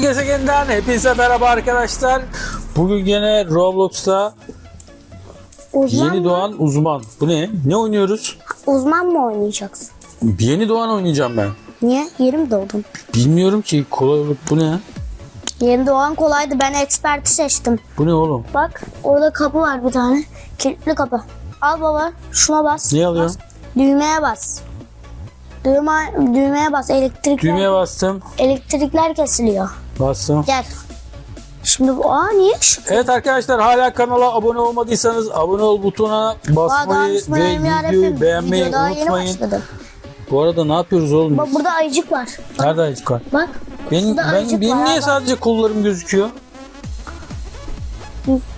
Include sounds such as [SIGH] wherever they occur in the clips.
Gezegenden hepinize merhaba arkadaşlar. Bugün gene Roblox'ta Uzman yeni mı? doğan uzman. Bu ne? Ne oynuyoruz? Uzman mı oynayacaksın? Yeni doğan oynayacağım ben. Niye? Yeni mi doğdun? Bilmiyorum ki kolay. Bu ne? Yeni doğan kolaydı. Ben eksperti seçtim. Bu ne oğlum? Bak orada kapı var bir tane. Kilitli kapı. Al baba şuna bas. Ne alıyor? Bas. Düğmeye bas. Düğme, düğmeye bas. Elektrikler, Düğmeye bastım. elektrikler kesiliyor. Bastım. Gel. Şimdi bu aa niye? Evet arkadaşlar hala kanala abone olmadıysanız abone ol butonuna Aa, basmayı ve bismillahirrahmanirrahim. videoyu beğenmeyi Video daha yeni unutmayın. başladı. Bu arada ne yapıyoruz oğlum? Bak burada ayıcık var. Nerede ayıcık var? Bak. Benim, ben, ayıcık benim var, niye bak. sadece kollarım gözüküyor?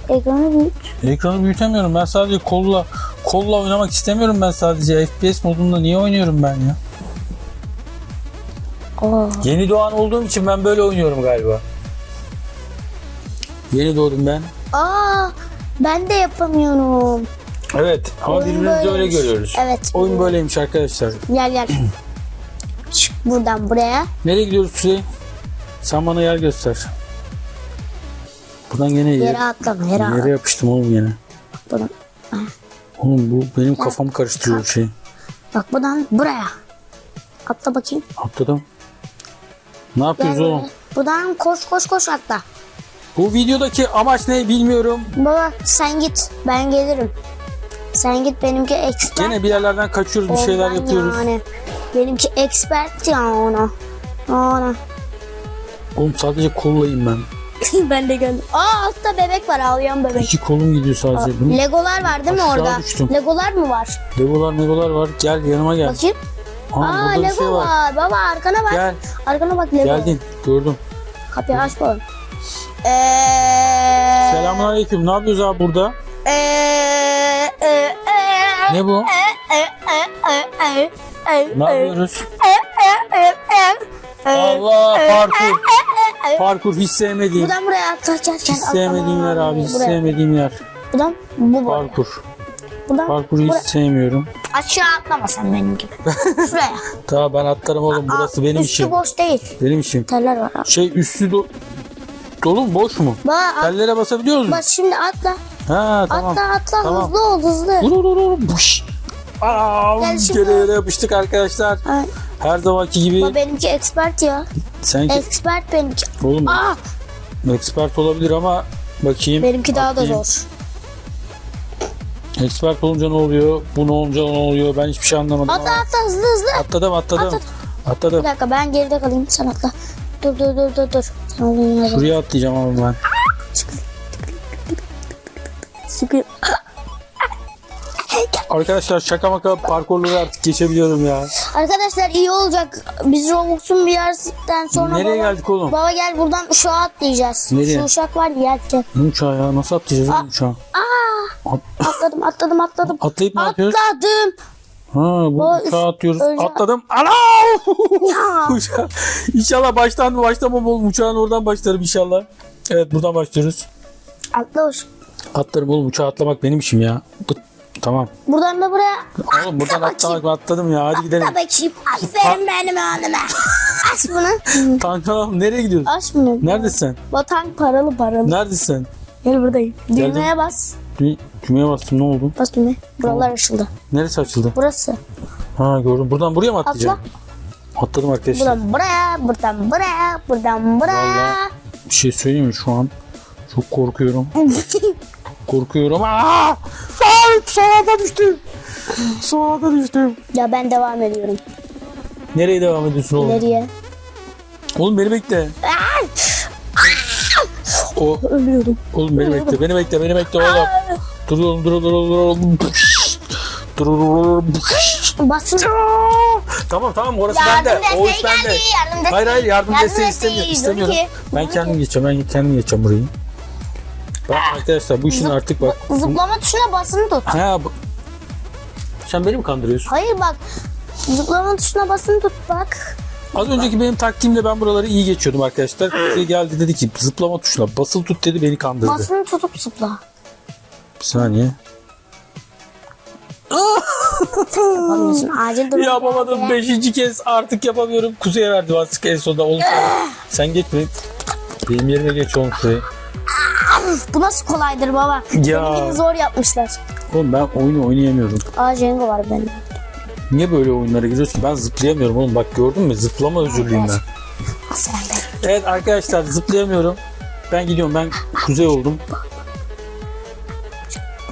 Ekranı büyüt. Ekranı büyütemiyorum. Ben sadece kolla kolla oynamak istemiyorum ben sadece. FPS modunda niye oynuyorum ben ya? Aa. Yeni doğan olduğum için ben böyle oynuyorum galiba. Yeni doğdum ben. Aa, ben de yapamıyorum. Evet ama Oyun birbirimizi öyle böyleymiş. görüyoruz. Evet. Oyun böyleymiş arkadaşlar. Gel gel. [CLEARS THROAT] Çık buradan buraya. Nereye gidiyoruz Süley? Sen bana yer göster. Buradan gene yer, Yere atlama yere yere atlama. yapıştım oğlum gene. Buradan. Oğlum bu benim kafamı karıştırıyor şey. Bak buradan buraya. Atla bakayım. Atladım. Ne Gel yapıyoruz buraya. oğlum? Buradan koş koş koş atla. Bu videodaki amaç ne bilmiyorum. Baba sen git ben gelirim. Sen git benimki expert. Gene bir yerlerden kaçıyoruz bir şeyler Ondan yapıyoruz. Yani. Benimki expert ya ona. Ona. Oğlum sadece kollayım ben. [LAUGHS] ben de geldim. Aa altta bebek var ağlayan bebek. İki kolum gidiyor sadece. Bunun Legolar var değil mi Aşağı orada? düştüm. Legolar mı var? Legolar megolar var. Gel yanıma gel. Bakayım. Aa, Aa burada bir Lego şey var. var. Baba arkana bak. Gel. Arkana bak Lego. Geldin. Gördüm. Kapıyı aç bakalım. Eee... Selamun aleyküm. Ne yapıyoruz abi burada? Eee... eee, eee, Ne bu? eee, eee, eee, eee, Ne yapıyoruz? eee, eee, eee, Allah parkur. Parkur hiç sevmediğim. Buradan buraya atla gel gel. Hiç atla. sevmediğim yer abi. Hiç Buraya. sevmediğim yer. Buradan bu. Parkur. Buradan Parkuru hiç sevmiyorum. Aşağı atlama sen benim gibi. [LAUGHS] Şuraya. Tamam ben atlarım oğlum. Burası Aa, benim üstü işim. boş değil. Benim işim. Teller var. abi. Şey üstü do dolu mu boş mu? Bak, at, Tellere basabiliyor musun? bak şimdi atla. Ha tamam. Atla atla Tamam. hızlı ol hızlı. Vur vur vur. Buş. Aa, Gel şimdi. kere yere yapıştık arkadaşlar. Ay, Her zamanki gibi. bak benimki expert ya. Sen Expert benimki. oğlum Aa, expert olabilir ama bakayım. benimki daha da zor. Expert olunca ne oluyor? Bu ne olunca ne oluyor? Ben hiçbir şey anlamadım. Atla ama- atla hızlı hızlı. Atladım atladım. Atla. Atladım. Bir dakika ben geride kalayım sen atla. Dur dur dur dur dur. Sen. Şuraya atlayacağım ama ben. Arkadaşlar şaka maka parkurları artık geçebiliyorum ya. Arkadaşlar iyi olacak. Biz Robux'un bir yerden sonra Nereye baba, geldik oğlum? Baba gel buradan uşağa atlayacağız. Nereye? Şu uşak var ya. Ne uçağı ya? Nasıl atlayacağız oğlum uçağı? At- Atladım atladım atladım. atlayıp ne yapıyoruz? Atladım. Ha bu Baba, uçağa atıyoruz. önce- Atladım. Ana! [LAUGHS] Uçağı- İnşallah baştan mı başlamam oğlum. Uçağın oradan başlarım inşallah. Evet buradan başlıyoruz. Atla uş. Atlarım oğlum uçağa atlamak benim işim ya. Bu- Tamam. Buradan da buraya. Oğlum buradan atlamak atladım ya. Hadi gidelim. Atla bakayım. Aferin benim oğluma. Aç bunu. Kanka nereye gidiyorsun? Aç bunu. Neredesin sen? Vatan paralı paralı. Neredesin? Gel buradayım. Düğmeye bas. Dü- Düğmeye bastım ne oldu? Bas düğmeye. Buralar açıldı. Neresi açıldı? Burası. Ha gördüm. Buradan buraya mı atlayacağım? Atladım arkadaşlar. Buradan buraya, buradan buraya, buradan buraya. Vallahi bir şey söyleyeyim mi şu an? Çok korkuyorum. [LAUGHS] korkuyorum. Aa! Sağa da düştüm. Da düştüm. ya ben devam ediyorum. Nereye devam ediyorsun oğlum? İleriye. Oğlum beni bekle. O, Ölüyorum. oğlum beni bekle. Beni bekle. Beni bekle oğlum. Dur oğlum dur dur dur dur oğlum. Dur dur dur. Basın. Tamam tamam orası Yardım bende. O desteği iş bende. yardım desteği. Hayır hayır yardım, Yardım desteği desteği, istemiyorum. dur istemiyorum. ki. Ben kendim geçeceğim. Ben kendim geçeceğim burayı. Bak arkadaşlar bu işin artık bak. Zıplama tuşuna basını tut. Ha bu- Sen beni mi kandırıyorsun? Hayır bak. Zıplama tuşuna basını tut bak. Az önceki benim taktiğimle ben buraları iyi geçiyordum arkadaşlar. Size geldi dedi ki zıplama tuşuna basılı tut dedi beni kandırdı. Basını tutup zıpla. Bir saniye. Yapamıyorsun. Acil durum. Yapamadım. geldi. Beşinci kez artık yapamıyorum. Kuzeye verdi artık en sonunda. Oğlum sen, sen geç beni. Benim yerime geç oğlum şuraya. Bu nasıl kolaydır baba? Ya. Benimkini zor yapmışlar. Oğlum ben oyunu oynayamıyorum. Aa Jenga var benim. Niye böyle oyunlara giriyoruz ki? Ben zıplayamıyorum oğlum. Bak gördün mü? Zıplama özürlüyüm ben. Evet arkadaşlar zıplayamıyorum. Ben gidiyorum. Ben kuzey oldum.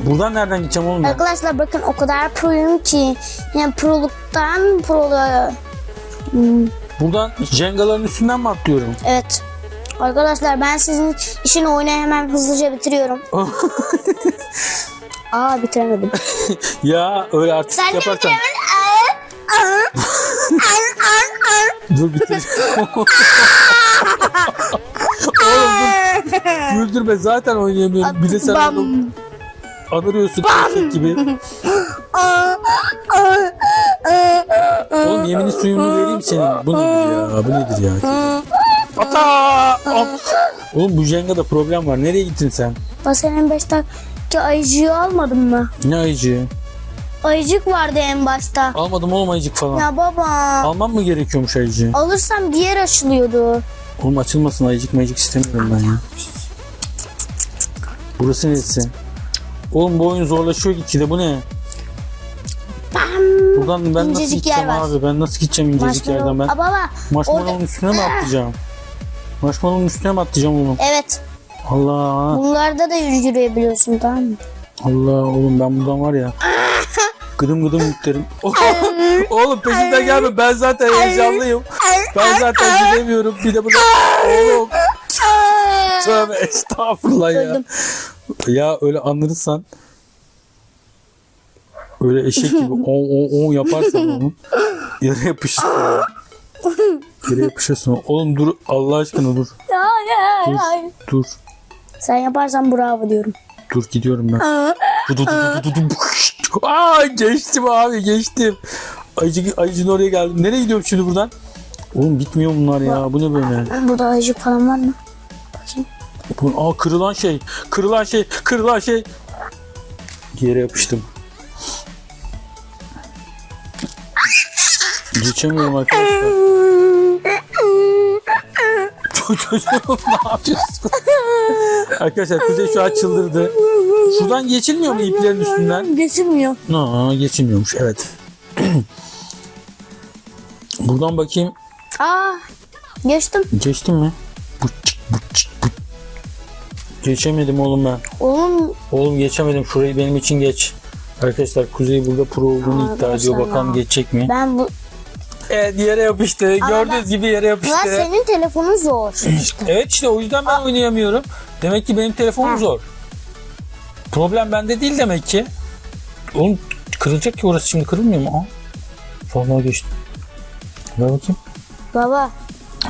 Buradan nereden gideceğim oğlum ben? Arkadaşlar bakın o kadar proyum ki. Yani proluktan proluğa. Buradan jengaların üstünden mi atlıyorum? Evet. Arkadaşlar ben sizin işin oyunu hemen hızlıca bitiriyorum. Aa bitiremedim. [LAUGHS] ya öyle artık Sen de yaparsan. Dur bitir. oğlum dur. Güldürme zaten oynayamıyorum. Bir de sen Bam. onu anırıyorsun eşek gibi. Oğlum yemini suyunu vereyim senin. Bu nedir ya? Bu nedir ya? Ata! At! Oğlum bu Jenga'da problem var. Nereye gittin sen? Bak senin 5 dakika ayıcığı almadın mı? Ne ayıcı? Ayıcık vardı en başta. Almadım oğlum ayıcık falan. Ya baba. Almam mı gerekiyormuş ayıcı? Alırsam diğer açılıyordu. Oğlum açılmasın ayıcık mayıcık istemiyorum ben ya. Burası neresi? Oğlum bu oyun zorlaşıyor gitgide bu ne? Buradan ben nasıl İncecik yer gideceğim var. abi? Ben nasıl gideceğim incecik yerden ben? Aa, baba. Marshmallow'un üstüne mi atlayacağım? Marshmallow'un üstüne mi atlayacağım oğlum? Evet. Allah Bunlarda da yürüyebiliyorsun tamam mı? Allah oğlum ben buradan var ya. Gıdım gıdım yüklerim. [LAUGHS] oğlum peşinden gelme ben zaten heyecanlıyım. Ben zaten gidemiyorum. Bir de bunu oğlum tövbe estağfurullah ya. Ya öyle anırırsan öyle eşek gibi [LAUGHS] on on on yaparsan onu yere yapışırsın. ya. Yere yapışırsın. Oğlum dur Allah aşkına dur. Hayır, hayır. Dur. Sen yaparsan bravo diyorum. Dur gidiyorum ben. Du- du- du- du- du- du- [LAUGHS] Aa geçtim abi geçtim. Ayıcı, ayıcın oraya geldim. Nereye gidiyorum şimdi buradan? Oğlum bitmiyor bunlar ya. Bu ne böyle? Burada ayıcık falan var mı? Bakayım. Bu, aa kırılan şey. Kırılan şey. Kırılan şey. Yere yapıştım. Geçemiyorum arkadaşlar. [LAUGHS] Çocuğum ne yapıyorsun? [LAUGHS] arkadaşlar Kuzey şu an çıldırdı. Şuradan geçilmiyor mu iplerin üstünden? Geçilmiyor. Aa, geçilmiyormuş evet. Buradan bakayım. Aa geçtim. Geçtim mi? Bıçık, bıçık, bıçık. Geçemedim oğlum ben. Oğlum Oğlum geçemedim. Şurayı benim için geç. Arkadaşlar Kuzey burada pro olduğunu Aa, iddia ediyor. Bakalım ya. geçecek mi? ben bu... Evet yere yapıştı. Gördüğünüz ben- gibi yere yapıştı. senin telefonun zor. işte. [CLEARS THROAT] Evet işte o yüzden ben oynayamıyorum. Demek ki benim telefonum Ha. zor. Problem bende değil demek ki. Oğlum kırılacak ki orası şimdi kırılmıyor mu? Aa. Vallahi geçti. Ver bakayım. Baba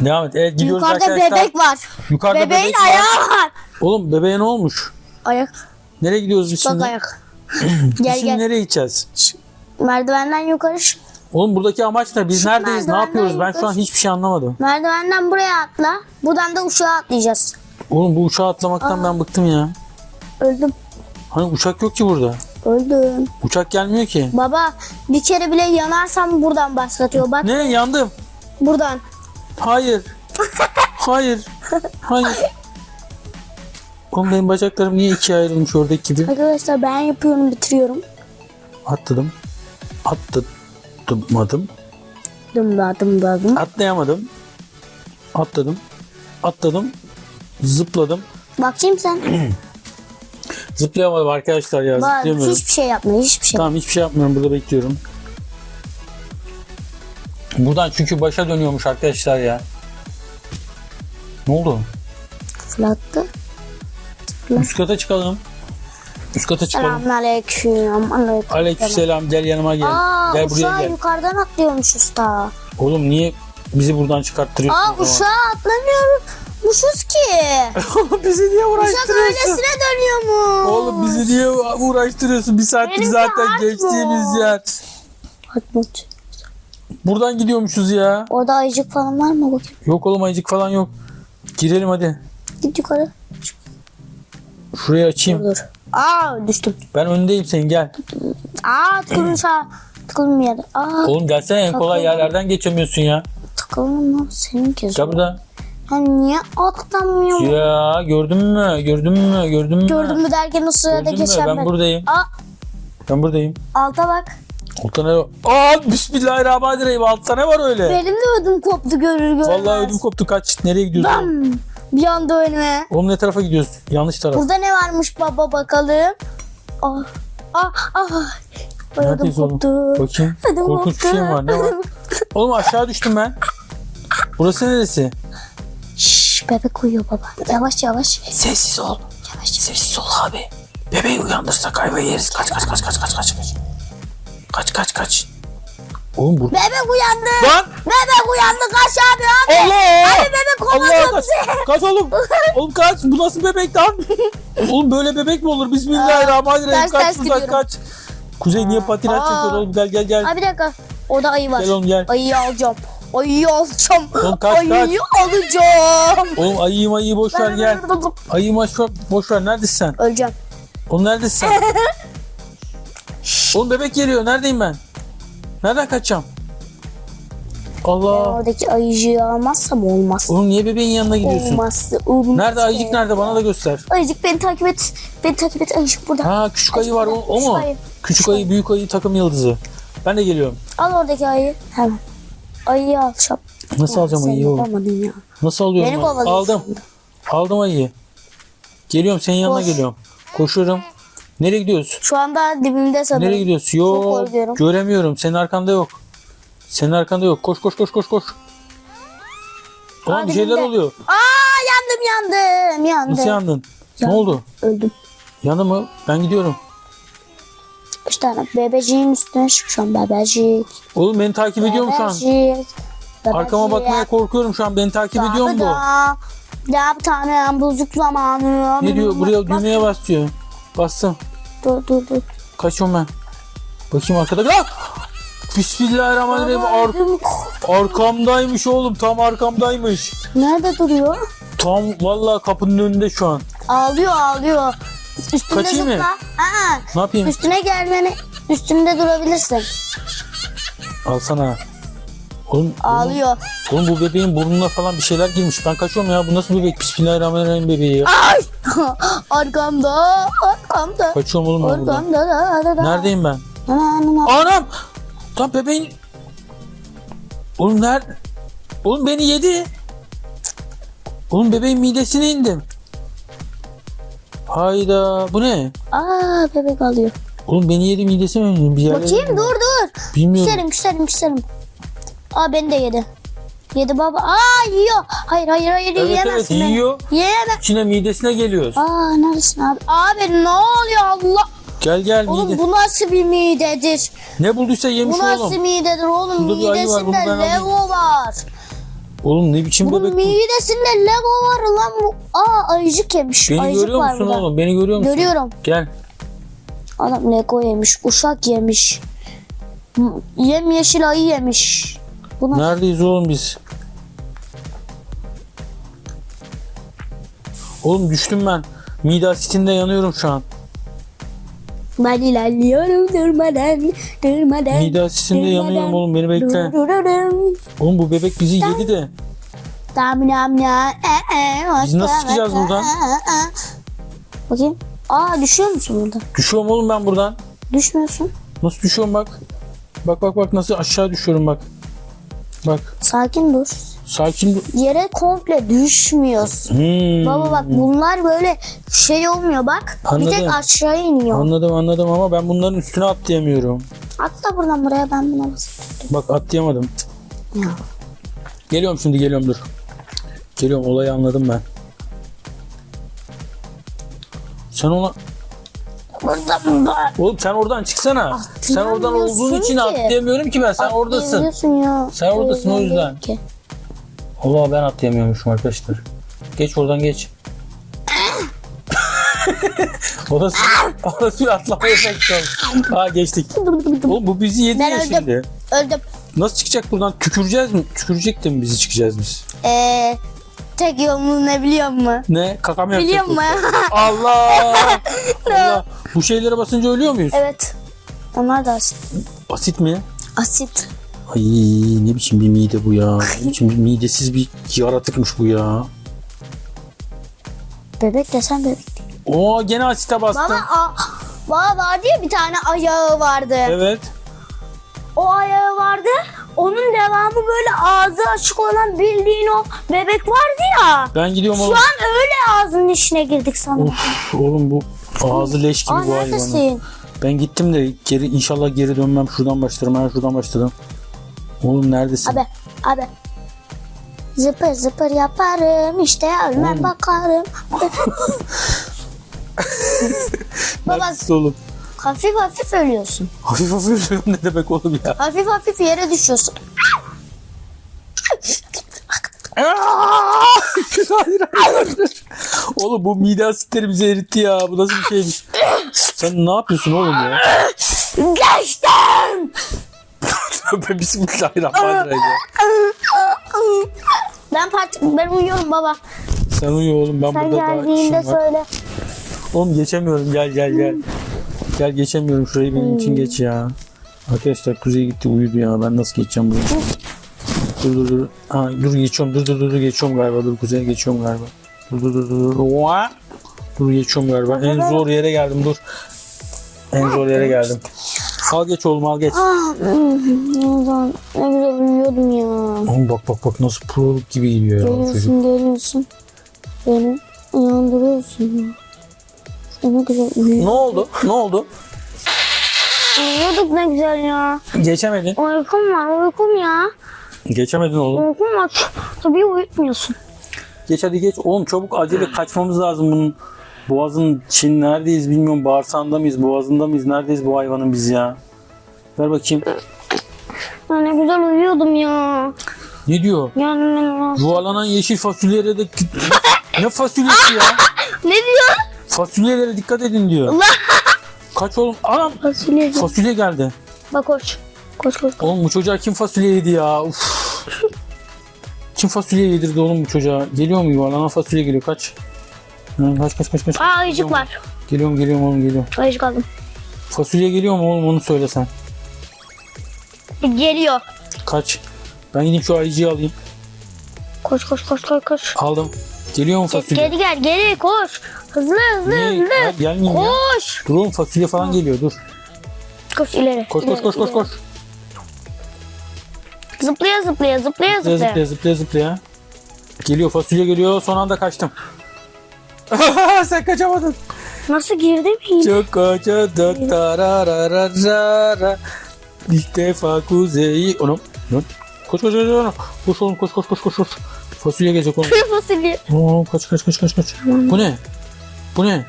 Devam et. Evet gidiyoruz yukarıda arkadaşlar. bebek var. Yukarıda Bebeğin bebek var. ayağı var. Oğlum bebeğe ne olmuş? Ayak. Nereye gidiyoruz biz Bak şimdi? ayak. [CLEARS THROAT] Biz gel şimdi gel. nereye gideceğiz? Merdivenden yukarı çık. Oğlum buradaki amaç ne? Biz neredeyiz? Ne yapıyoruz? Ben şu an hiçbir şey anlamadım. Merdivenden buraya atla. Buradan da uçağa atlayacağız. Oğlum bu uçağa atlamaktan ben bıktım ya. Öldüm. Hani uçak yok ki burada. Öldüm. Uçak gelmiyor ki. Baba bir kere bile yanarsam buradan başlatıyor. Bak Ne? Yandım. buradan. Hayır. Hayır. Hayır. Oğlum benim bacaklarım niye ikiye ayrılmış oradaki gibi? Arkadaşlar ben yapıyorum bitiriyorum. Atladım. Atladım. Dımda dımda dım. Atlayamadım. Atladım. Atladım. Zıpladım. Bakayım sen. [CLEARS THROAT] Zıplayamadım arkadaşlar ya. Bak Zıplayamıyorum. hiçbir şey yapma hiçbir şey. Tamam hiçbir şey yapmıyorum. Burada bekliyorum. Buradan çünkü başa dönüyormuş arkadaşlar ya. Ne oldu? Fırlattı. Üst kata çıkalım. Üst kata çıkalım. Selamünaleyküm. Aleyküm. Aleykümselam gel yanıma gel. Aa gel buraya gel. yukarıdan atlıyormuş usta. Oğlum niye bizi buradan çıkarttırıyorsun? Aa o zaman? uçağa atlamıyormuşuz ki. Oğlum bizi niye Uçak uğraştırıyorsun? öylesine dönüyormuş. Oğlum bizi niye uğraştırıyorsun? Bir saattir Benimki zaten geçtiğimiz mode. yer. Atmut. Buradan gidiyormuşuz ya. Orada ayıcık falan var mı bakayım? Yok oğlum ayıcık falan yok. Girelim hadi. Git yukarı. Şurayı açayım. Dur. Aa düştüm. Ben öndeyim sen gel. Aa. Tıkıldım yere. Aa Oğlum gelsene en kolay Takıldım. yerlerden geçemiyorsun ya. tıkıldım lan senin kez. Gel burada. Hani niye atlamıyor? Ya gördün mü? Gördün mü? Gördün mü? Gördün mü derken o sırada Gördün mü? geçen Ben buradayım. Aa Ben buradayım. alta bak. Altta ne var? Aa bismillahirrahmanirrahim. Altta ne var öyle? Benim de ödüm koptu görür görmez. Vallahi ödüm koptu kaç. Nereye gidiyorsun? Bam! Bir anda önüme. Oğlum ne tarafa gidiyoruz? Yanlış taraf. Burada ne varmış baba bakalım. Ah ah ah. Ödüm Neredeyiz oğlum? koptu. Bakayım. Ödüm Korkunç bir şey mi var? Ne var? Oğlum aşağı düştüm ben. Burası neresi? Bebek uyuyor baba. Yavaş yavaş. Sessiz ol. Yavaş yavaş. Sessiz ol abi. Bebeği uyandırsak ayva yeriz. Kaç kaç kaç kaç kaç kaç kaç. Kaç kaç kaç. Oğlum bu... Bebek uyandı. Lan! Bebek uyandı kaç abi abi. Allah! Abi bebek Allah kovalıyor kaç. bizi. Kaç oğlum. [LAUGHS] Oğlum kaç. Bu nasıl bebek lan? oğlum böyle bebek mi olur? Bismillahirrahmanirrahim. Ters Kaç ters şuradan kaç. Kuzey niye patinaj çekiyor oğlum? Gel gel gel. Abi bir dakika. Orada ayı var. Gel oğlum gel. Ayıyı alacağım. Ayıyı alacağım. Oğlum kaç, ayıyı alacağım. Oğlum ayıyı mayıyı boş ver gel. Ayıyı boş ver. Boş ver. Neredesin sen? Öleceğim. Oğlum neredesin oğlum bebek geliyor. Neredeyim ben? Nereden kaçacağım? Allah. Oradaki ayıcıyı almazsam olmaz. Oğlum niye bebeğin yanına gidiyorsun? Olmaz. olmaz. Nerede ayıcık nerede? Bana da göster. Ayıcık beni takip et. Beni takip et. Ayıcık burada. Ha küçük ayı var. O, o mu? ayı. Küçük ayı, büyük ayı takım yıldızı. Ben de geliyorum. Al oradaki ayıyı. Hemen. Ayıyı al şap. Nasıl alacağım Sen ayıyı oğlum? ya. Nasıl alıyorum? Beni ben? Aldım. Aldım ayıyı. Geliyorum senin yanına Koş. geliyorum. Koşuyorum. Nereye gidiyoruz? Şu anda dibimde sanırım. Nereye gidiyoruz? Yok. Göremiyorum. Senin arkanda yok. Senin arkanda yok. Koş koş koş koş koş. Ulan bir şeyler oluyor. Aa yandım yandım yandım. Nasıl yandın? Ne Yandım. oldu? Öldüm. Yandı mı? Ben gidiyorum. Üç tane bebeciğin üstüne çıkacağım bebecik. Oğlum beni takip ediyor mu şu an? Bebecik. Arkama bakmaya korkuyorum şu an. Beni takip ediyor mu bu? Ya bir tane bozuk zamanı. Ne diyor? Buraya düğmeye bas diyor. Bastım. Dur dur dur. Kaçıyorum ben. Bakayım arkada. Ah! Bismillahirrahmanirrahim. Ar- arkamdaymış oğlum. Tam arkamdaymış. Nerede duruyor? Tam vallahi kapının önünde şu an. Ağlıyor ağlıyor. Üstünde Kaçayım mı? Aa, Ne yapayım? üstüne gelmeni üstünde durabilirsin. Alsana. Oğlum, Ağlıyor. oğlum bu bebeğin burnuna falan bir şeyler girmiş. Ben kaçıyorum ya. Bu nasıl bebek? Bismillahirrahmanirrahim bebeği ya. Ay! [LAUGHS] arkamda, arkamda. Kaçıyorum oğlum ben buradan. Arkamda da da da. Neredeyim ben? Ana, ana. Anam! Tam bebeğin... Oğlum nerede? Oğlum beni yedi. Oğlum bebeğin midesine indim. Hayda bu ne? Aa bebek alıyor. Oğlum beni yedi midesine mi? Bir yerlere Bakayım dur dur. Bilmiyorum. Küserim küserim küserim. Aa beni de yedi. Yedi baba. Aa yiyor. Hayır hayır hayır Evet yiyemezsin evet beni. yiyor. Yiyemem. İçine midesine geliyoruz. Aa neredesin abi? Abi ne oluyor Allah? Gel gel Oğlum mide. bu nasıl bir midedir? Ne bulduysa yemiş Bu nasıl oğlum. midedir oğlum? Şurada bir ayı var, bunu Midesinde ben alayım. Lego var. Oğlum ne biçim Bunun bebek bu? midesinde Lego var lan bu. Aa ayıcık yemiş. Beni ayıcık görüyor var musun burada. oğlum? Beni görüyor musun? Görüyorum. Gel. Adam Lego yemiş. Uşak yemiş. Yem yeşil ayı yemiş. Bu nasıl? Neredeyiz oğlum biz? Oğlum düştüm ben. Mide asitinde yanıyorum şu an. Ben ilerliyorum durmadan. Durmadan. Mide asitinde durmadan, yanıyorum oğlum beni bekle. dururum. Oğlum bu bebek bizi yedi de. Dam dam dam. E, e, Biz nasıl çıkacağız buradan? Bakayım. Aa düşüyor musun burada? Düşüyorum oğlum ben buradan. Düşmüyorsun. Nasıl düşüyorum bak. Bak bak bak nasıl aşağı düşüyorum bak. Bak Sakin dur. Sakin dur. Yere komple düşmüyorsun. Hmm. Baba bak bunlar böyle şey olmuyor bak. Anladım. Bir tek aşağı iniyor. Anladım anladım ama ben bunların üstüne atlayamıyorum. Atla buradan buraya ben buna basayım. Bak atlayamadım. Ya. Geliyorum şimdi geliyorum dur. Geliyorum olayı anladım ben. Sen ona... Buradan da. Oğlum sen oradan çıksana. Sen oradan olduğun için ki. atlayamıyorum ki ben. Sen oradasın. Ya. Sen oradasın, o yüzden. ki. Allah ben atlayamıyormuşum arkadaşlar. Geç oradan geç. orası, orası bir atlama efekti oldu. Ha geçtik. Oğlum bu bizi yedi Ben ya öldüm. şimdi. Öldüm. Nasıl çıkacak buradan? Tüküreceğiz mi? Tükürecek de mi bizi çıkacağız biz? Ee, tek yolunu ne biliyor musun? Ne? Kaka mı Biliyor yapacak musun? yoksa? [LAUGHS] Allah! [LAUGHS] Allah! Bu şeylere basınca ölüyor muyuz? evet. Onlar da asit. Basit mi? Asit. Ay ne biçim bir mide bu ya. Ne biçim bir midesiz bir yaratıkmış bu ya. Bebek desen bebek. Oo gene asite bastım. Baba, a, baba vardı ya bir tane ayağı vardı. Evet. O ayağı vardı. Onun devamı böyle ağzı açık olan bildiğin o bebek vardı ya. Ben gidiyorum Şu oğlum. an öyle ağzının içine girdik sanırım. Of oğlum bu ağzı leş gibi Aa bu hayvanın. neredesin? Ben gittim de geri inşallah geri dönmem. Şuradan başlarım. Ben şuradan başladım. Oğlum neredesin? Abi, abi. Zıpır zıpır yaparım işte ölmem Oğlum. bakarım. [LAUGHS] Baba Neredesin oğlum? hafif hafif ölüyorsun. Hafif hafif ölüyorum ne demek oğlum ya? Hafif hafif yere düşüyorsun. hayır, [LAUGHS] hayır. oğlum bu mide asitleri bizi eritti ya. Bu nasıl bir şeymiş? Sen ne yapıyorsun oğlum ya? Geçtim. Tövbe bismillahirrahmanirrahim. Ben part ben uyuyorum baba. Sen uyu oğlum ben Sen burada daha geldiğinde işim var. söyle. Oğlum geçemiyorum gel gel gel. Gel geçemiyorum şurayı benim için geç ya. Arkadaşlar Kuzey gitti uyudu ya ben nasıl geçeceğim buraya? Dur dur dur. Ha, dur geçiyorum dur dur dur dur, geçiyorum galiba dur Kuzey geçiyorum galiba. Dur dur dur dur. Oha! Dur geçiyorum galiba. En zor yere geldim dur. En zor yere geldim. Al geç oğlum al geç. Ah, Ramazan ne güzel uyuyordum ya. Oğlum bak bak bak nasıl proluk gibi geliyor ya çocuk. Geliyorsun geliyorsun. Beni uyandırıyorsun ya. Ne güzel uyuyor. Ne oldu? Ne oldu? Uyuyorduk ne güzel ya. Geçemedin. Uykum var uykum ya. Geçemedin oğlum. Uykum var. Tabii uyutmuyorsun. Geç hadi geç. Oğlum çabuk acele kaçmamız lazım bunun. Boğazın Çin neredeyiz bilmiyorum. Bağırsağında mıyız? Boğazında mıyız? Neredeyiz bu hayvanın biz ya? Ver bakayım. Ya ne güzel uyuyordum ya. Ne diyor? Yani Yuvarlanan yeşil fasulyelere de... ne fasulyesi ya? [LAUGHS] ne diyor? Fasulyelere dikkat edin diyor. Kaç oğlum? Anam Fasulye. fasulye geldi. Bak koş. Koş koş. Oğlum bu çocuğa kim fasulye yedi ya? Uf. [LAUGHS] Kim fasulye yedirdi oğlum bu çocuğa? Geliyor mu yuvarlanan fasulye geliyor kaç. Hı, kaç kaç kaç. Aa ayıcık var. Geliyorum geliyorum oğlum geliyorum. Ayıcık aldım. Fasulye geliyor mu oğlum onu söylesen. Geliyor. Kaç. Ben gideyim şu ayıcıyı alayım. Koş koş koş koş koş. Aldım. Geliyor mu fasulye? Geri gel geri koş. Hızlı hızlı Niye? hızlı. Hayır, gelmeyeyim ya. Koş. Dur oğlum fasulye falan geliyor dur. Koş ileri. Koş koş ileri, koş koş ileri. koş. Zıplaya zıplaya zıplaya Zıplaya zıplaya. zıplaya zıplaya zıplaya. Geliyor fasulye geliyor son anda kaçtım. [LAUGHS] Sen kaçamadın. Nasıl girdi mi? Çok kocadı tarararara. İlk defa kuzeyi. Onum. Lan. Koş koş koş koş. Koş oğlum koş koş koş koş. koş. Fasulye gelecek oğlum. Fasulye. Oo, kaç kaç kaç kaç kaç. Bu ne? Bu ne?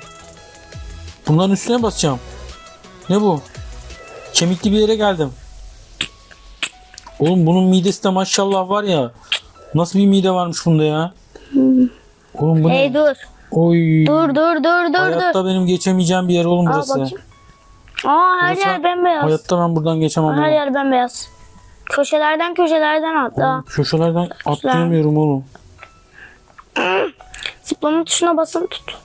Bunların üstüne basacağım. Ne bu? Kemikli bir yere geldim. Oğlum bunun midesi de maşallah var ya. Nasıl bir mide varmış bunda ya? Oğlum bu Hey ne? dur. Oy. Dur dur dur dur dur. Hayatta benim geçemeyeceğim bir yer oğlum Aa burası. bakayım. Aa her Burası- yer bembeyaz. Hayatta ben buradan geçemem. Her oğlum. yer bembeyaz. Köşelerden köşelerden atla. Köşelerden atlayamıyorum oğlum. [CLEARS THROAT] Zıplama tuşuna basın tut.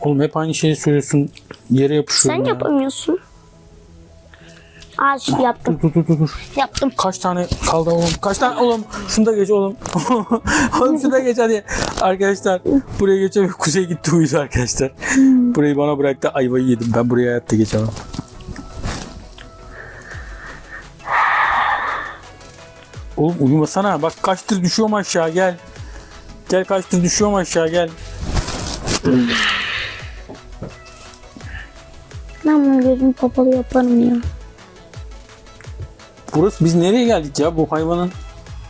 Oğlum hep aynı şeyi söylüyorsun. Yere yapışıyorum Sen ya. yapamıyorsun. Aa şimdi yaptım. Dur dur dur dur. Yaptım. Kaç tane kaldı oğlum? Kaç tane oğlum? Şunu da geç oğlum. [LAUGHS] oğlum şunu da geç hadi. Arkadaşlar buraya geçemiyorum. Kuzey gitti uyudu arkadaşlar. Burayı bana bıraktı. Ayvayı yedim. Ben buraya hayatta geçemem. Oğlum uyumasana. Bak kaçtır düşüyorum aşağı gel. Gel kaçtır düşüyorum aşağı gel. Ben bunu gözümü kapalı yaparım ya. Burası biz nereye geldik ya bu hayvanın?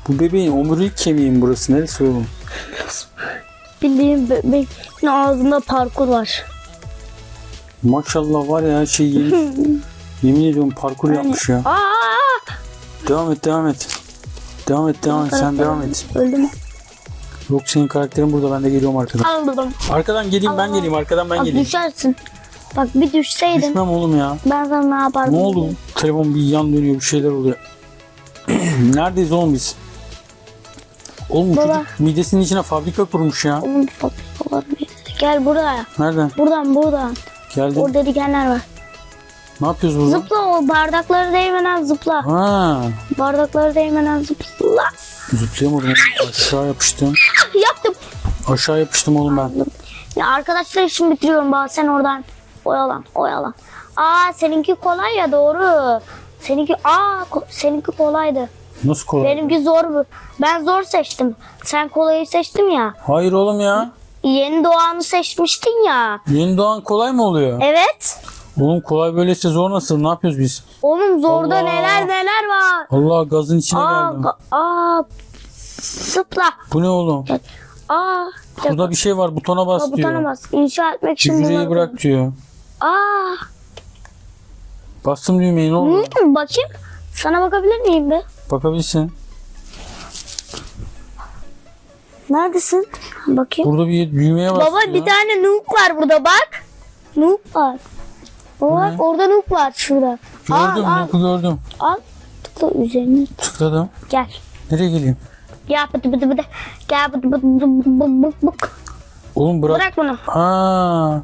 Bu bebeğin omurilik kemiği mi burası? Neresi oğlum? Bildiğim bebeğin ağzında parkur var. Maşallah var ya şey yemiş. [LAUGHS] Yemin ediyorum parkur yapmış ya. Aa! Devam et devam et. Devam et devam et sen devam et. Öldü mü? Yok senin karakterin burada ben de geliyorum arkadan. Aldım. Arkadan geleyim ben geleyim arkadan ben Bak geleyim. düşersin. Bak bir düşseydin Düşmem oğlum ya. ben sana ne yapardım? Ne oldu? Telefon bir yan dönüyor bir şeyler oluyor. [CLEARS THROAT] Neredeyiz oğlum biz? Oğlum Baba. çocuk midesinin içine fabrika kurmuş ya. Onun fabrikaları. Gel buraya. Nereden? Buradan buradan. Geldim. Orada dikenler var. Ne yapıyoruz burada? Zıpla o bardakları değmeden zıpla. Ha, Bardakları değmeden zıpla. zıplayamadım. Aşağı yapıştım. [LAUGHS] Yaptım. Aşağı yapıştım oğlum ben. Ya arkadaşlar işimi bitiriyorum bak sen oradan oyalan oyalan. Aa seninki kolay ya doğru. Seninki aa ko- seninki kolaydı. Nasıl kolay? Benimki zor. Ben zor seçtim. Sen kolayı seçtin ya. Hayır oğlum ya. Yeni doğanı seçmiştin ya. Yeni doğan kolay mı oluyor? Evet. Oğlum kolay böyleyse zor nasıl? Ne yapıyoruz biz? Oğlum zorda Allah. neler neler var. Allah gazın içine Aa, geldim. aa zıpla. Bu ne oğlum? Aa Burada bir şey var butona bas butona diyor. bas. İnşa etmek için Hücreyi bırak diyor. Aa. Bastım düğmeyi ne oldu? Bakayım. Sana bakabilir miyim be? Bakabilirsin. Neredesin? Bakayım. Burada bir düğmeye bas Baba diyor. bir tane Nook var burada bak. Nook var. O bak orada Nook var şurada. Gördüm, Al al gördüm. al. Tıkla üzerine Tıkladım. gel. Nereye geleyim? Gel bıdı bıdı bıdı. Gel bıdı bıdı bıdı bıdı bıdı bıdı. Oğlum bırak. Bırak bunu. Ha.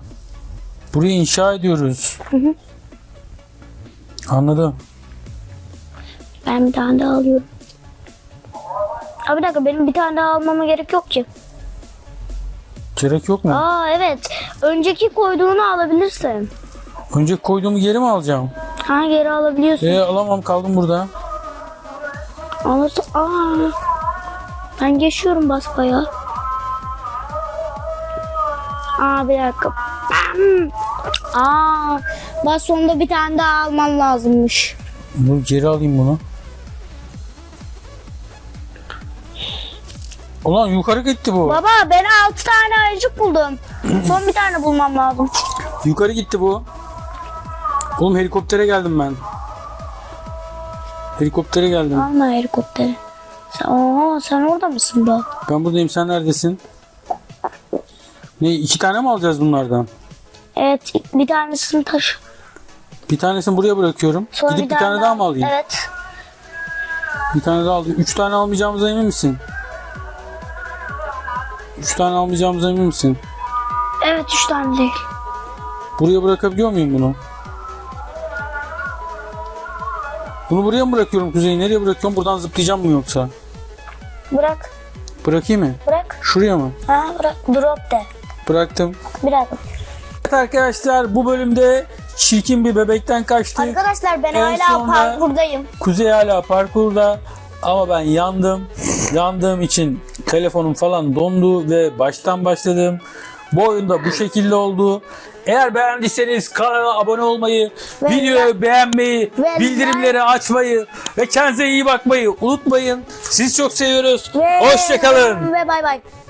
Burayı inşa ediyoruz. hı. Anladım. Ben bir tane daha alıyorum. Aa, bir dakika benim bir tane daha almama gerek yok ki. Gerek yok mu? Aa evet. Önceki koyduğunu alabilirsin. Önce koyduğumu geri mi alacağım? Ha geri alabiliyorsun. E alamam kaldım burada. Alırsın. Aa. Ben geçiyorum basbaya. Aa bir dakika. Bam. Aa. Bas sonunda bir tane daha alman lazımmış. Dur geri alayım bunu. Ulan yukarı gitti bu. Baba ben 6 tane ayıcık buldum. Son bir tane bulmam lazım. Yukarı gitti bu. Oğlum helikoptere geldim ben. Helikoptere geldim. Alma helikopteri. Sen, aa, sen orada mısın be? Ben buradayım sen neredesin? Ne iki tane mi alacağız bunlardan? Evet bir tanesini taşı. Bir tanesini buraya bırakıyorum. Sonra Gidip bir tane, daha mı alayım? Evet. Bir tane daha alayım. Üç tane almayacağımıza emin misin? Üç tane almayacağımıza emin misin? Evet 3 tane değil. Buraya bırakabiliyor muyum bunu? Bunu buraya mı bırakıyorum Kuzey? Nereye bırakıyorum? Buradan zıplayacağım mı yoksa? Bırak. Bırakayım mı? Bırak. Şuraya mı? Ha bırak. Drop de. Bıraktım. Dakika. Evet arkadaşlar bu bölümde çirkin bir bebekten kaçtık. Arkadaşlar ben En hala parkurdayım. Kuzey hala parkurda ama ben yandım. Yandığım için telefonum falan dondu ve baştan başladım. Bu oyunda bu şekilde oldu. Eğer beğendiyseniz kanala abone olmayı, Ve videoyu beğenmeyi, ve bildirimleri açmayı ve kendinize iyi bakmayı unutmayın. Sizi çok seviyoruz. Hoşçakalın. Ve bay bay.